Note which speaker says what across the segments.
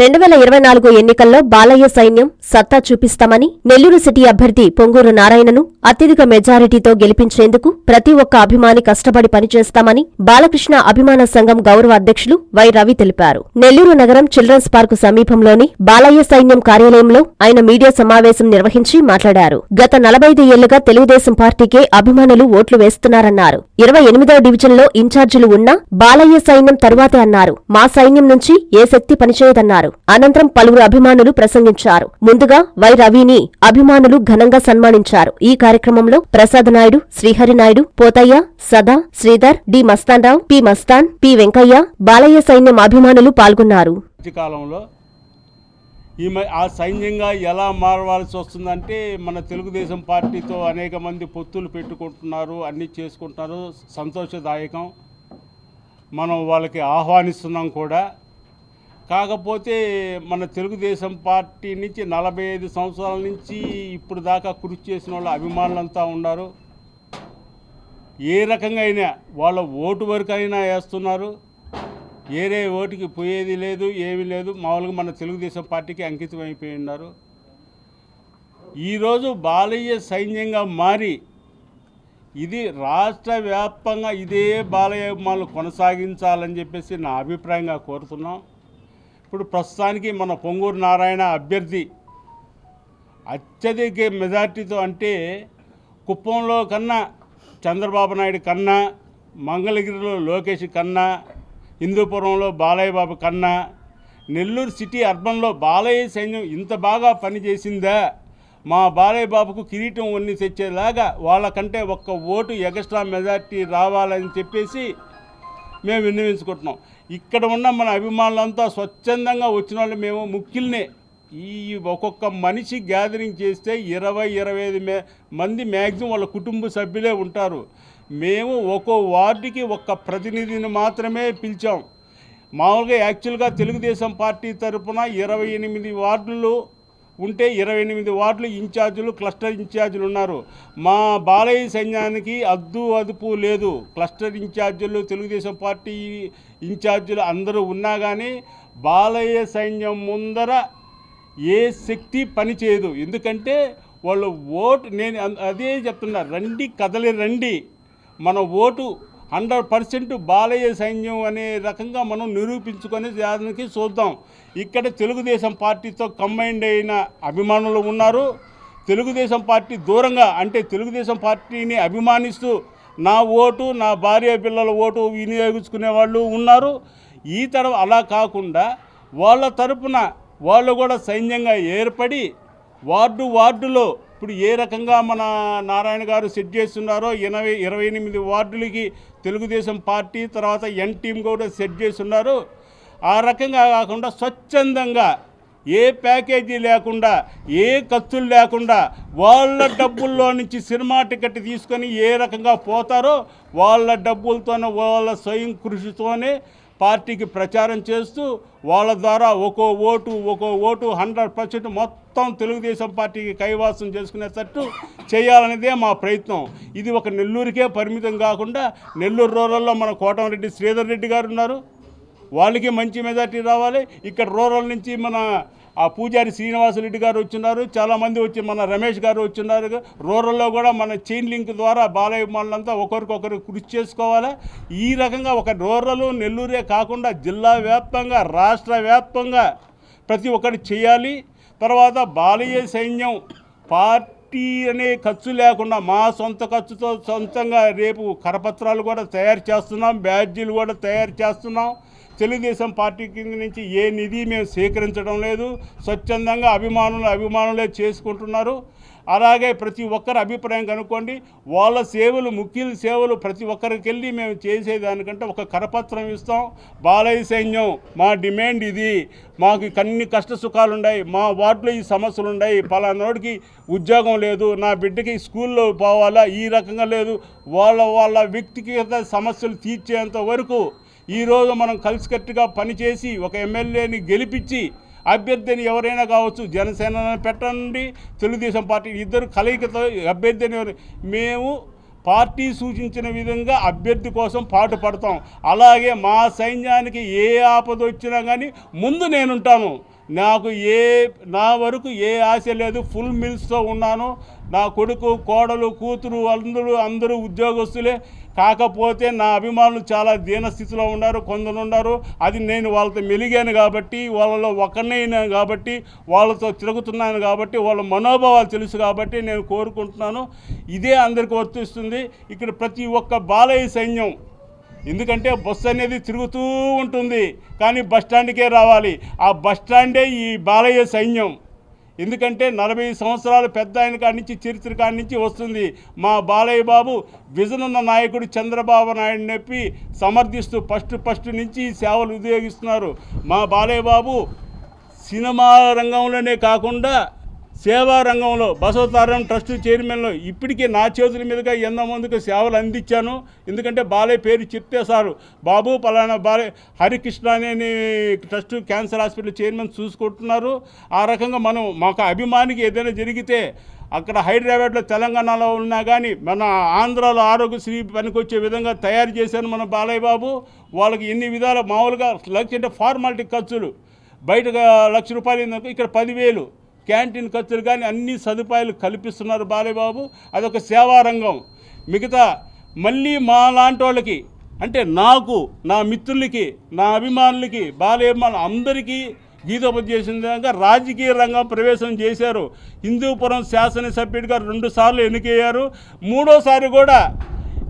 Speaker 1: రెండు వేల ఇరవై నాలుగు ఎన్నికల్లో బాలయ్య సైన్యం సత్తా చూపిస్తామని నెల్లూరు సిటీ అభ్యర్థి పొంగూరు నారాయణను అత్యధిక మెజారిటీతో గెలిపించేందుకు ప్రతి ఒక్క అభిమాని కష్టపడి పనిచేస్తామని బాలకృష్ణ అభిమాన సంఘం గౌరవ అధ్యక్షులు వై రవి తెలిపారు. నెల్లూరు నగరం చిల్డ్రన్స్ పార్కు సమీపంలోని బాలయ్య సైన్యం కార్యాలయంలో ఆయన మీడియా సమావేశం నిర్వహించి మాట్లాడారు. గత నలభై ఐదు ఏళ్ళుగా తెలుగుదేశం పార్టీకే అభిమానులు ఓట్లు వేస్తున్నారన్నారు. ఇరవై ఎనిమిదవ డివిజన్లో ఇన్ఛార్జీలు ఉన్నా బాలయ్య సైన్యం తరువాతే అన్నారు. మా సైన్యం నుంచి ఏ శక్తి పనిచేయదన్నారు. అనంతరం పలువురు అభిమానులు ప్రసంగించారు. ముందుగా వై రవిని అభిమానులు ఘనంగా సన్మానించారు. ఈ కార్యక్రమంలో Prasad Naidu Srihari Naidu Pothaiah Sada Sridhar D Mastanrao P Mastan P Venkaiah Balaiah సైన్యం అభిమానులు పాల్గొన్నారు.
Speaker 2: ఈ మ- ఆ సైన్యంగా ఎలా మారవలసి వస్తుందంటే మన తెలుగుదేశం పార్టీతో అనేక మంది పొత్తులు పెట్టుకుంటున్నారు అన్నీ చేసుకుంటున్నారు సంతోషదాయకం. మనం వాళ్ళకి ఆహ్వానిస్తున్నాం కూడా. కాకపోతే మన తెలుగుదేశం పార్టీ నుంచి నలభై ఐదు సంవత్సరాల నుంచి ఇప్పుడు దాకా కృషి చేసిన వాళ్ళ అభిమానులంతా ఉన్నారు. ఏ రకంగా అయినా వాళ్ళ ఓటు వరకు అయినా వేస్తున్నారు. ఏరే ఓటుకి పోయేది లేదు ఏమీ లేదు. మామూలుగా మన తెలుగుదేశం పార్టీకి అంకితం అయిపోయి ఉన్నారు. ఈరోజు బాలయ్య సైన్యంగా మారి ఇది రాష్ట్ర వ్యాప్తంగా ఇదే బాలయ్య కొనసాగించాలని చెప్పేసి నా అభిప్రాయంగా కోరుతున్నాం. ఇప్పుడు ప్రస్తుతానికి మన పొంగూరు నారాయణ అభ్యర్థి అత్యధిక మెజార్టీతో అంటే కుప్పంలో కన్నా చంద్రబాబు నాయుడు కన్నా మంగళగిరిలో లోకేష్ కన్నా హిందూపురంలో బాలయ్య బాబు కన్నా నెల్లూరు సిటీ అర్బన్లో బాలయ్య సైన్యం ఇంత బాగా పనిచేసిందా? మా బాలయ్య బాబుకు కిరీటం వన్ని తెచ్చేలాగా వాళ్ళకంటే ఒక్క ఓటు ఎక్స్ట్రా మెజార్టీ రావాలని చెప్పేసి మేము విన్నవించుకుంటున్నాం. ఇక్కడ ఉన్న మన అభిమానులంతా స్వచ్ఛందంగా వచ్చిన వాళ్ళు మేము ముఖ్యుల్నే. ఈ ఒక్కొక్క మనిషి గ్యాదరింగ్ చేస్తే ఇరవై ఇరవై ఐదు మే మంది మ్యాక్సిమం వాళ్ళ కుటుంబ సభ్యులే ఉంటారు. మేము ఒక్కో వార్డుకి ఒక్క ప్రతినిధిని మాత్రమే పిలిచాం. మామూలుగా యాక్చువల్గా తెలుగుదేశం పార్టీ తరపున ఇరవై ఎనిమిది వార్డులు ఉంటే ఇరవై ఎనిమిది వార్డులు ఇన్ఛార్జీలు క్లస్టర్ ఇన్ఛార్జీలు ఉన్నారు. మా బాలయ్య సైన్యానికి అద్దు అదుపు లేదు. క్లస్టర్ ఇన్ఛార్జీలు తెలుగుదేశం పార్టీ ఇన్ఛార్జీలు అందరూ ఉన్నా కానీ బాలయ్య సైన్యం ముందర ఏ శక్తి పనిచేయదు. ఎందుకంటే వాళ్ళు ఓటు నేను అదే చెప్తున్నా రండి కదలి రండి. మన ఓటు హండ్రెడ్ పర్సెంట్ బాలయ్య సైన్యం అనే రకంగా మనం నిరూపించుకొని దానికి చూద్దాం. ఇక్కడ తెలుగుదేశం పార్టీతో కంబైండ్ అయిన అభిమానులు ఉన్నారు. తెలుగుదేశం పార్టీ దూరంగా అంటే తెలుగుదేశం పార్టీని అభిమానిస్తూ నా ఓటు నా భార్య పిల్లల ఓటు వినియోగించుకునే వాళ్ళు ఉన్నారు. ఈ తరం అలా కాకుండా వాళ్ళ తరపున వాళ్ళు కూడా సైన్యంగా ఏర్పడి వార్డు వార్డులో ఇప్పుడు ఏ రకంగా మన నారాయణ గారు సెట్ చేస్తున్నారో ఎనభై ఇరవై ఎనిమిది వార్డులకి తెలుగుదేశం పార్టీ తర్వాత ఎన్ టీం కూడా సెట్ చేస్తున్నారు. ఆ రకంగా కాకుండా స్వచ్ఛందంగా ఏ ప్యాకేజీ లేకుండా ఏ ఖర్చులు లేకుండా వాళ్ళ డబ్బుల్లో నుంచి సినిమా టికెట్ తీసుకొని ఏ రకంగా పోతారో వాళ్ళ డబ్బులతోనే వాళ్ళ స్వయం కృషితోనే పార్టీకి ప్రచారం చేస్తూ వాళ్ళ ద్వారా ఒక్కో ఓటు ఒక్కో ఓటు హండ్రెడ్ పర్సెంట్ మొత్తం తెలుగుదేశం పార్టీకి కైవాసం చేసుకునేటట్టు చేయాలనేదే మా ప్రయత్నం. ఇది ఒక నెల్లూరుకే పరిమితం కాకుండా నెల్లూరు రూరల్లో మన కోటమిరెడ్డి శ్రీధర్ రెడ్డి గారు ఉన్నారు. వాళ్ళకి మంచి మెజార్టీ రావాలి. ఇక్కడ రూరల్ నుంచి మన ఆ పూజారి శ్రీనివాసరెడ్డి గారు వచ్చిన్నారు చాలామంది వచ్చి మన రమేష్ గారు వచ్చిన్నారు రూరల్లో కూడా మన చైన్ లింక్ ద్వారా బాలయ్య మండలంతా ఒకరికొకరు కృషి చేసుకోవాలి. ఈ రకంగా ఒక రూరల్ నెల్లూరే కాకుండా జిల్లా వ్యాప్తంగా రాష్ట్ర వ్యాప్తంగా ప్రతి ఒక్కటి చేయాలి. తర్వాత బాలయ్య సైన్యం పార్టీ అనే ఖర్చు లేకుండా మా సొంత ఖర్చుతో సొంతంగా రేపు కరపత్రాలు కూడా తయారు చేస్తున్నాం బ్యాడ్జీలు కూడా తయారు చేస్తున్నాం. తెలుగుదేశం పార్టీ కింద నుంచి ఏ నిధి మేము సేకరించడం లేదు. స్వచ్ఛందంగా అభిమానులు అభిమానులే చేసుకుంటున్నారు. అలాగే ప్రతి ఒక్కరి అభిప్రాయం కనుక్కోండి. వాళ్ళ సేవలు ముఖ్యుల సేవలు ప్రతి ఒక్కరికి వెళ్ళి మేము చేసేదానికంటే ఒక కరపత్రం ఇస్తాం. బాలయ్య సైన్యం మా డిమాండ్ ఇది. మాకు అన్ని కష్ట సుఖాలు ఉన్నాయి మా వార్డులో ఈ సమస్యలు ఉన్నాయి పలానాడికి ఉద్యోగం లేదు. నా బిడ్డకి స్కూల్లో పోవాలా? ఈ రకంగా లేదు. వాళ్ళ వాళ్ళ వ్యక్తిగత సమస్యలు తీర్చేంత వరకు ఈరోజు మనం కలిసికట్టుగా పనిచేసి ఒక ఎమ్మెల్యేని గెలిపించి అభ్యర్థిని ఎవరైనా కావచ్చు జనసేన పెట్టండి తెలుగుదేశం పార్టీ ఇద్దరు కలయికతో అభ్యర్థిని మేము పార్టీ సూచించిన విధంగా అభ్యర్థి కోసం పాటు పడతాం. అలాగే మా సైన్యానికి ఏ ఆపద వచ్చినా కానీ ముందు నేనుంటాను. నాకు ఏ నా వరకు ఏ ఆశ లేదు. ఫుల్ మిల్స్తో ఉన్నాను. నా కొడుకు కోడలు కూతురు అందరూ అందరూ ఉద్యోగస్తులే. కాకపోతే నా అభిమానులు చాలా దీనస్థితిలో ఉన్నారు. కొందరు ఉన్నారు. అది నేను వాళ్ళతో మెలిగాను కాబట్టి వాళ్ళలో ఒకరినైనా కాబట్టి వాళ్ళతో తిరుగుతున్నాను కాబట్టి వాళ్ళ మనోభావాలు తెలుసు కాబట్టి నేను కోరుకుంటున్నాను. ఇదే అందరికీ వర్తిస్తుంది. ఇక్కడ ప్రతి ఒక్క బాలయ్య సైన్యం ఎందుకంటే బస్సు అనేది తిరుగుతూ ఉంటుంది. కానీ బస్ స్టాండ్కే రావాలి. ఆ బస్ స్టాండే ఈ బాలయ్య సైన్యం. ఎందుకంటే నలభై సంవత్సరాలు పెద్ద ఆయన కాడి నుంచి చరిత్ర కాడి నుంచి వస్తుంది. మా బాలయ్య బాబు విజన్ ఉన్న నాయకుడు చంద్రబాబు నాయుడు నొప్పి సమర్థిస్తూ ఫస్ట్ ఫస్ట్ నుంచి సేవలు ఉపయోగిస్తున్నారు మా బాలయ్య బాబు సినిమా రంగంలోనే కాకుండా సేవా రంగంలో బసవతారం ట్రస్ట్ చైర్మన్లో ఇప్పటికీ నా చేతుల మీదుగా ఎంతో మందికి సేవలు అందించాను. ఎందుకంటే బాలయ్య పేరు చెప్తే సారు. బాబు పలానా బాలయ్య హరికృష్ణ అనే ట్రస్ట్ క్యాన్సర్ హాస్పిటల్ చైర్మన్ చూసుకుంటున్నారు. ఆ రకంగా మనం మాకు అభిమానికి ఏదైనా జరిగితే అక్కడ హైదరాబాద్లో తెలంగాణలో ఉన్నా కానీ మన ఆంధ్రాలో ఆరోగ్యశ్రీ పనికొచ్చే విధంగా తయారు చేశాను మన బాలయ్య బాబు. వాళ్ళకి ఎన్ని విధాల మామూలుగా లక్ష అంటే ఫార్మాలిటీ ఖర్చులు. బయట లక్ష రూపాయలు ఇక్కడ పదివేలు. క్యాంటీన్ ఖర్చులు కానీ అన్ని సదుపాయాలు కల్పిస్తున్నారు బాలయ్యబాబు. అదొక సేవా రంగం. మిగతా మళ్ళీ మా లాంటి వాళ్ళకి అంటే నాకు నా మిత్రులకి నా అభిమానులకి బాలయ్యమానులు అందరికీ గీతోపదేశం విధంగా రాజకీయ రంగం ప్రవేశం చేశారు. హిందూపురం శాసనసభ్యుడిగా రెండు సార్లు ఎన్నికయ్యారు. మూడోసారి కూడా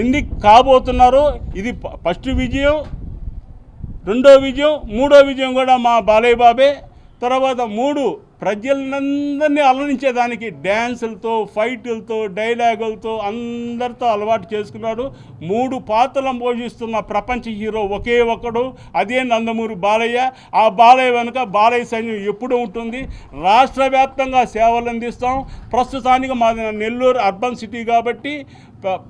Speaker 2: ఎన్ని కాబోతున్నారు? ఇది ఫస్ట్ విజయం రెండో విజయం మూడో విజయం కూడా మా బాలయ్య బాబే తర్వాత మూడు ప్రజలందరినీ అలరించేదానికి డ్యాన్సులతో ఫైటులతో డైలాగులతో అందరితో అలవాటు చేసుకున్నాడు. మూడు పాత్రలను పోషిస్తున్న ప్రపంచ హీరో ఒకే ఒక్కడు అదే నందమూరి బాలయ్య. ఆ బాలయ్య వెనుక బాలయ్య సైన్యం ఎప్పుడు ఉంటుంది. రాష్ట్ర వ్యాప్తంగా సేవలు అందిస్తాం ప్రస్తుతానికి మాది నెల్లూరు అర్బన్ సిటీ కాబట్టి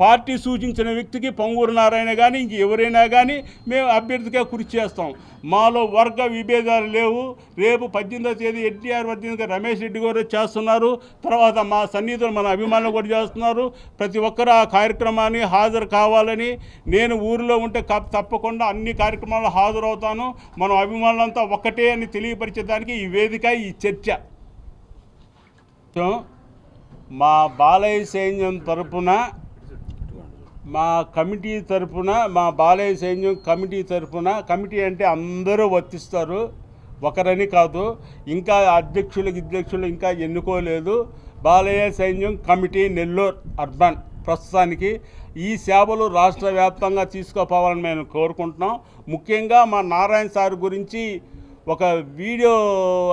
Speaker 2: పార్టీ సూచించిన వ్యక్తికి పొంగూరు నారాయణ కానీ ఇంక ఎవరైనా కానీ మేము అభ్యర్థిగా కృషి చేస్తాం. మాలో వర్గ విభేదాలు లేవు. రేపు పద్దెనిమిదో తేదీ ఎన్టీఆర్ పద్దెనిమిది రమేష్ రెడ్డి గారు చేస్తున్నారు. తర్వాత మా సన్నిహితులు మన అభిమానులు కూడా చేస్తున్నారు. ప్రతి ఒక్కరు ఆ కార్యక్రమాన్ని హాజరు కావాలని నేను ఊరిలో ఉంటే తప్పకుండా అన్ని కార్యక్రమాలు హాజరవుతాను. మనం అభిమానులంతా ఒక్కటే అని తెలియపరిచేదానికి ఈ వేదిక ఈ చర్చ. మా బాలయ్య సైన్యం తరపున మా కమిటీ తరపున మా బాలయ్య సైన్యం కమిటీ తరపున కమిటీ అంటే అందరూ వర్తిస్తారు. ఒకరని కాదు ఇంకా అధ్యక్షులు అధ్యక్షులు ఇంకా ఎన్నుకోలేదు. బాలయ్య సైన్యం కమిటీ నెల్లూరు అర్బన్ ప్రస్తుతానికి ఈ సేవలు రాష్ట్ర వ్యాప్తంగా తీసుకుపోవాలని మేము కోరుకుంటున్నాం. ముఖ్యంగా మా నారాయణ సార్ గురించి ఒక వీడియో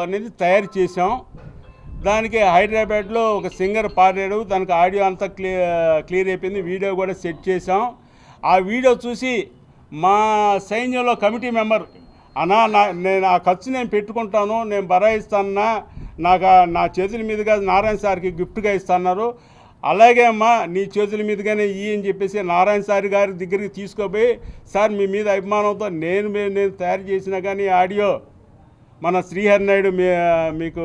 Speaker 2: అనేది తయారు చేసాం దానికి హైదరాబాద్లో ఒక సింగర్ పాడాడు. దానికి ఆడియో అంతా క్లియర్ క్లియర్ అయిపోయింది. వీడియో కూడా సెట్ చేసాం ఆ వీడియో చూసి మా సైన్యంలో కమిటీ మెంబర్ అన్నా నా నేను ఆ ఖర్చు నేను పెట్టుకుంటాను నేను బరాయిస్తానన్నా నాకు నా చేతుల మీదుగా నారాయణ సార్కి గిఫ్ట్గా ఇస్తున్నారు. అలాగే అమ్మా నీ చేతుల మీదుగానే ఈ అని చెప్పేసి నారాయణ సార్ గారి దగ్గరికి తీసుకోపోయి సార్ మీ మీద అభిమానంతో నేను నేను తయారు చేసినా కానీ ఆడియో మన శ్రీహరి నాయుడు మీ మీకు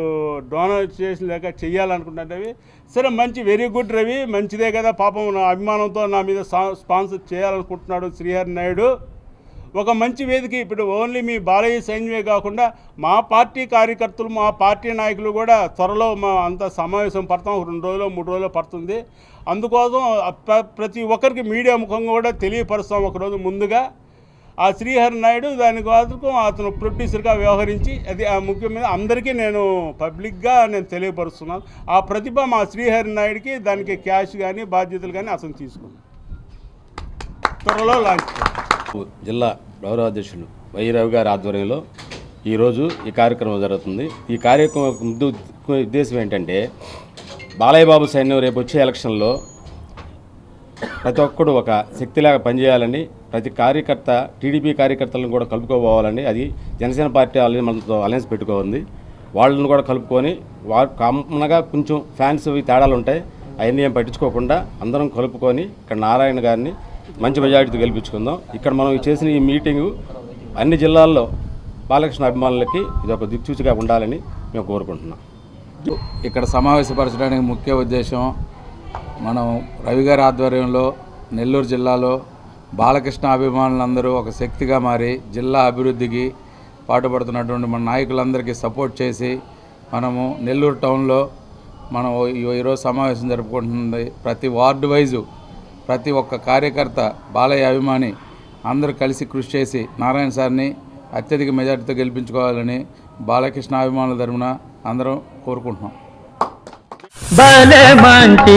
Speaker 2: డోనర్ చేసిన లేక చెయ్యాలనుకుంటున్నవి సరే మంచి వెరీ గుడ్ రవి. మంచిదే కదా పాపం నా అభిమానంతో నా మీద సా- స్పాన్సర్ చేయాలనుకుంటున్నాడు శ్రీహరి నాయుడు. ఒక మంచి వేదిక ఇప్పుడు ఓన్లీ మీ బాలయ్య సైన్యమే కాకుండా మా పార్టీ కార్యకర్తలు మా పార్టీ నాయకులు కూడా త్వరలో మా అంత సమావేశం పడతాం. ఒక రెండు రోజులు మూడు రోజులు పడుతుంది. అందుకోసం ప్ర- ప్రతి ఒక్కరికి మీడియా ముఖంగా కూడా తెలియపరుస్తాం ఒకరోజు ముందుగా. ఆ శ్రీహరి నాయుడు దాని కోసం అతను ప్రొడ్యూసర్గా వ్యవహరించి అది ఆ ముఖ్యమైన అందరికీ నేను పబ్లిక్గా నేను తెలియపరుస్తున్నాను. ఆ ప్రతిభ మా శ్రీహరి నాయుడికి దానికి క్యాష్ కానీ బాధ్యతలు కానీ అతను తీసుకున్నాను త్వరలో లాంచ్
Speaker 3: జిల్లా గౌరవ అధ్యక్షులు గారి ఆధ్వర్యంలో ఈరోజు ఈ కార్యక్రమం జరుగుతుంది. ఈ కార్యక్రమం ముందు ఉద్దేశం ఏంటంటే బాలయ్యబాబు సైన్యం రేపు వచ్చే ఎలక్షన్లో ప్రతి ఒక్కడు ఒక శక్తిలాగా పనిచేయాలని ప్రతి కార్యకర్త టీడీపీ కార్యకర్తలను కూడా కలుపుకోపోవాలని అది జనసేన పార్టీ అలయన్స్ మనతో అలయన్స్ పెట్టుకోంది. వాళ్ళని కూడా కలుపుకొని వారు కామన్గా కొంచెం ఫ్యాన్స్ తేడాలు ఉంటాయి. అవన్నీ ఏం పట్టించుకోకుండా అందరం కలుపుకొని ఇక్కడ నారాయణ గారిని మంచి మెజారిటీతో గెలిపించుకుందాం. ఇక్కడ మనం చేసిన ఈ మీటింగు అన్ని జిల్లాల్లో బాలకృష్ణ అభిమానులకి ఇది ఒక దిక్సూచిగా ఉండాలని మేము కోరుకుంటున్నాం.
Speaker 4: ఇక్కడ సమావేశపరచడానికి ముఖ్య ఉద్దేశం మనం రవి గారి ఆధ్వర్యంలో నెల్లూరు జిల్లాలో బాలకృష్ణ అభిమానులందరూ ఒక శక్తిగా మారి జిల్లా అభివృద్ధికి పాటుపడుతున్నటువంటి మన నాయకులందరికీ సపోర్ట్ చేసి మనము నెల్లూరు టౌన్లో మనం ఈరోజు సమావేశం జరుపుకుంటుంది ప్రతి వార్డు వైజు ప్రతి ఒక్క కార్యకర్త బాలయ్య అభిమాని అందరూ కలిసి కృషి చేసి నారాయణ సార్ని అత్యధిక మెజార్టీతో గెలిపించుకోవాలని బాలకృష్ణ అభిమానుల తరఫున అందరం కోరుకుంటున్నాం.
Speaker 5: బలమంటి